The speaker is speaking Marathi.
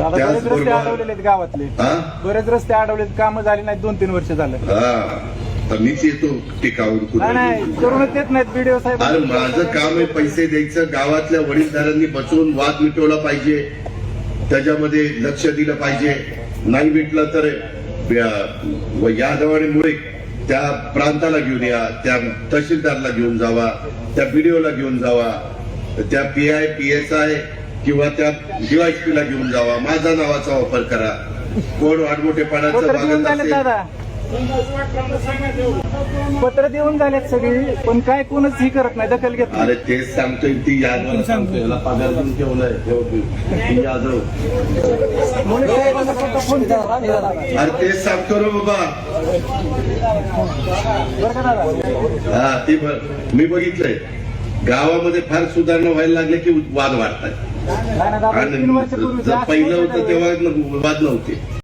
आता त्याच बरेच रस्ते बरोबर- अडवलेले आहेत गावातले. हा? बरेच रस्ते अडवलेत कामं झाली नाहीत दोन तीन वर्ष झालं. हा. तर मीच येतो टिकावर नाही कुठे नाही करूनच देत नाहीत बीडीओ साहेब. अरे माझं काम आहे पैसे द्यायचं. गावातल्या वडीलधारांनी बसवून वाद मिटवला पाहिजे. त्याच्यामध्ये लक्ष दिलं पाहिजे. नाही मिटलं तर या- व यादवाडीमुळे त्या प्रांताला घेऊन या त्या तहसीलदारला घेऊन जावा त्या बीडीओला घेऊन जावा त्या P I P S I किंवा त्या डीवायसपी ला घेऊन जावा. माझा नावाचा वापर करा. कोण वाटमोठेपणाचं पत्र देऊन वागत झालेत असेल. पत्र देऊन झालेत सगळी पण काय कोणच ही करत नाही दखल घेत नाही. अरे तेच सांगतोय ती यादव सांगतोय? याला पगार देऊन ठेवलाय ठेव- ती यादव. अरे तेच सांगतो ना बाबा. बरं का दादा? हा ते मी बघितलंय. गावामध्ये फार सुधारणा व्हायला लागले की वाद वाढतात. पहिलं होतं तेव्हा वाद नव्हते.